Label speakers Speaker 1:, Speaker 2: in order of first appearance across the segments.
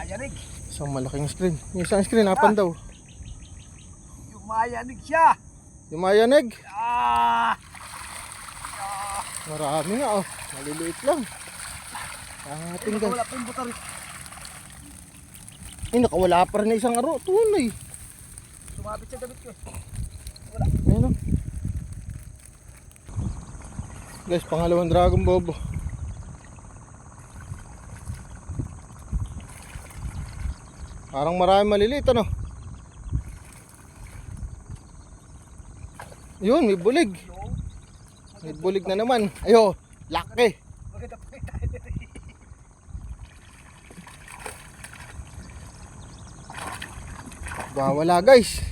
Speaker 1: Mayanig.
Speaker 2: Isang malaking screen. Yung isang screen, apan daw.
Speaker 1: Yung mayanig siya.
Speaker 2: Yung mayanig.
Speaker 1: Ah!
Speaker 2: Marami nga oh. Maliliit lang. Ah, tingnan.
Speaker 1: Wala pa yung butar.
Speaker 2: Eh, nakawala pa rin na isang aro. Tunay.
Speaker 1: Sumabit sa damit ko.
Speaker 2: Ayun oh. Guys, pangalawang dragon bobo. Parang marami maliliit ano. Yun, may bulig. May bulig na naman. Ayo, laki. Bawala guys.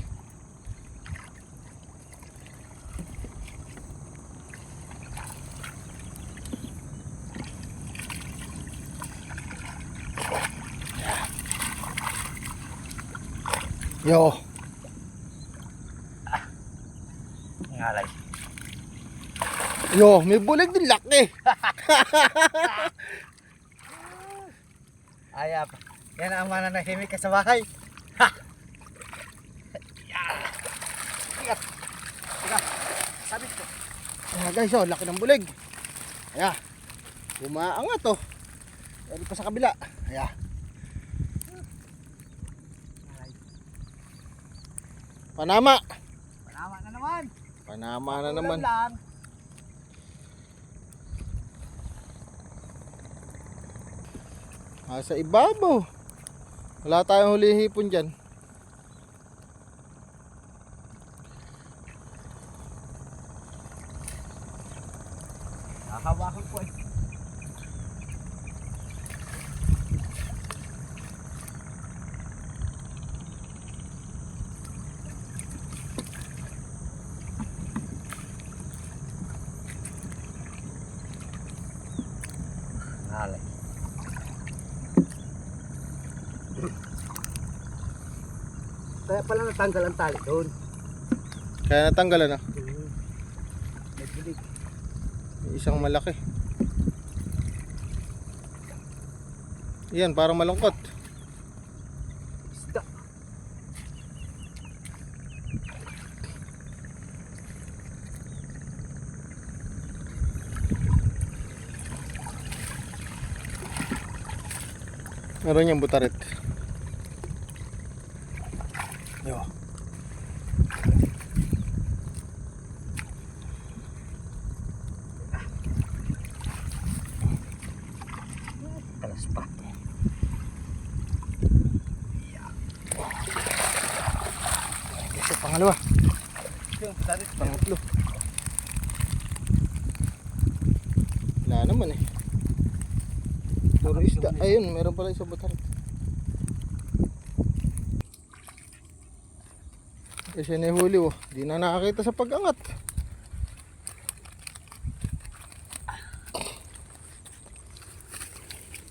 Speaker 2: Yo,
Speaker 1: Ngalay.
Speaker 2: yo, may bulig din laki.
Speaker 1: Ayap. Yan ang mananahimik ka sa bahay. Ha! Yan. Ingat. Sabit ko.
Speaker 2: Ayan guys, oh, laki ng bulig. Ayan. Umaangat oh. Pwede pa sa kabila. Ayan.
Speaker 1: Ngalay.
Speaker 2: Panama.
Speaker 1: Panama na naman.
Speaker 2: Panama na naman.
Speaker 1: Lang.
Speaker 2: Ah, sa ibabaw. Wala tayong huli hipon dyan.
Speaker 1: Hahawakan ko eh. Ngalay. Kaya pala natanggal ang tali doon.
Speaker 2: Kaya natanggalan na.
Speaker 1: May bilig.
Speaker 2: May Isang malaki. Yan, parang malungkot.
Speaker 1: Isda.
Speaker 2: Meron yung butarit. Yo.
Speaker 1: Talas pa.
Speaker 2: Ito, pangalawa.
Speaker 1: Yung talit.
Speaker 2: Pangatlo. Wala naman eh. Puro isda. Ayun, meron pala isang butarit. Kasi nahuli oh. Di na nakakita sa pag-angat.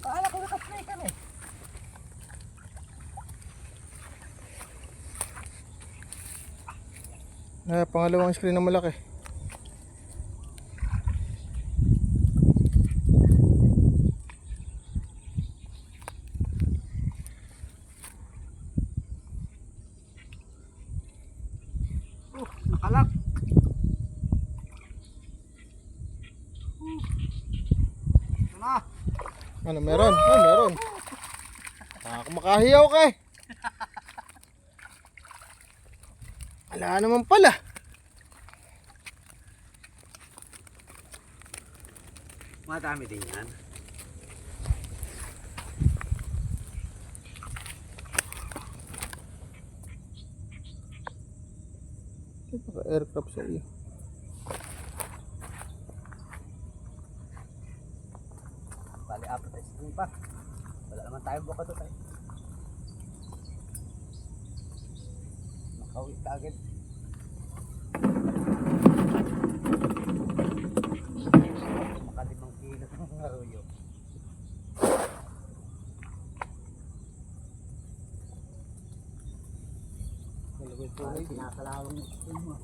Speaker 1: Akala ko nakaplay ka na eh.
Speaker 2: Ah, pangalawang screen na malaki.
Speaker 1: Oh, nakalak. Na.
Speaker 2: Ano, meron? Ah, meron. Ah, kumakahiyaw ka eh. Wala naman pala.
Speaker 1: Madami din yan.
Speaker 2: Naka-aircraft sa iyo.
Speaker 1: Bali, apat ay sige pa. Wala naman tayong buka to tayo. Nakauwi ka agad. Aruyo.
Speaker 2: Malagay po
Speaker 1: Ay, pinakalawang mo.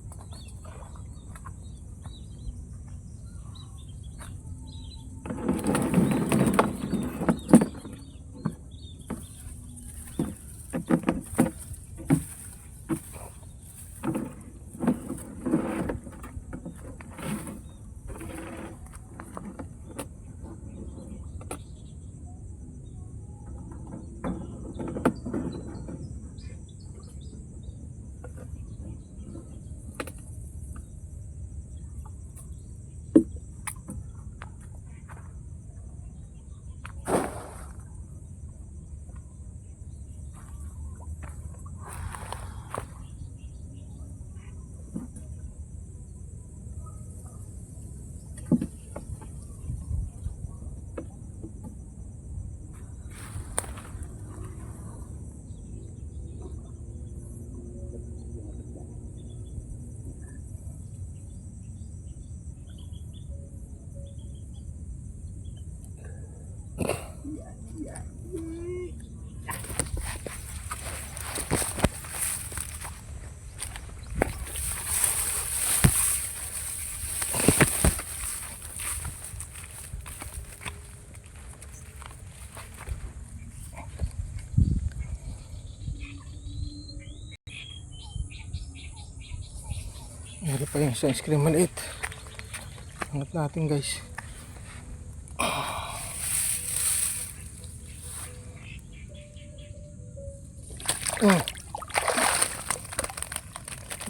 Speaker 2: Meron pa yung sunscreen maliit. Angat natin guys. Mm.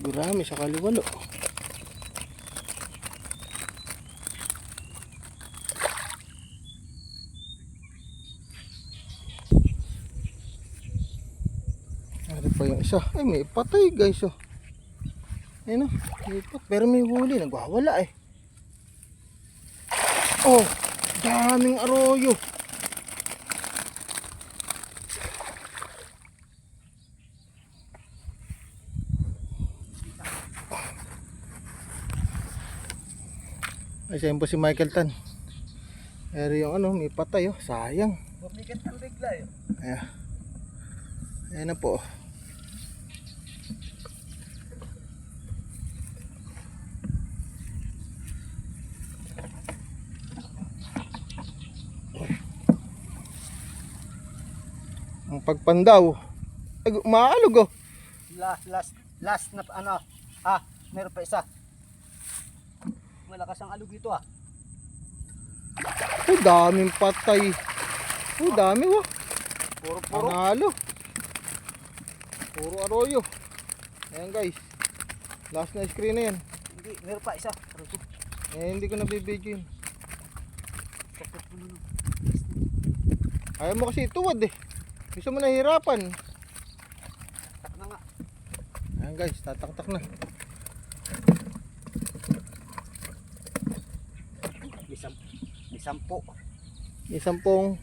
Speaker 2: Gurami sa kaliwalo. Ano pa yung isa? Ay, may patay guys oh. Ayun oh, may pat. Pero may huli, nagwawala eh. Oh, daming arroyo. Ay, siya po si Michael Tan. Pero yung ano, may patay oh, sayang.
Speaker 1: Bumigat ng bigla eh.
Speaker 2: Ayan. Ayan na po. Ang pagpandaw. Ay, umaalog oh.
Speaker 1: Last, last, last na ano. Ah, meron pa isa. Malakas ang alog dito ah.
Speaker 2: Oh, daming patay. Oh, dami oh.
Speaker 1: Puro puro.
Speaker 2: Panalo. Puro arroyo. Ayan guys. Last na screen na yan.
Speaker 1: Hindi, meron pa isa.
Speaker 2: Eh, hindi ko nabibidyo yun. Ayaw mo kasi ituwad eh. Gusto mo nahihirapan.
Speaker 1: Tak na nga.
Speaker 2: Ayan guys, tataktak na.
Speaker 1: May sam- may sampo.
Speaker 2: May sampung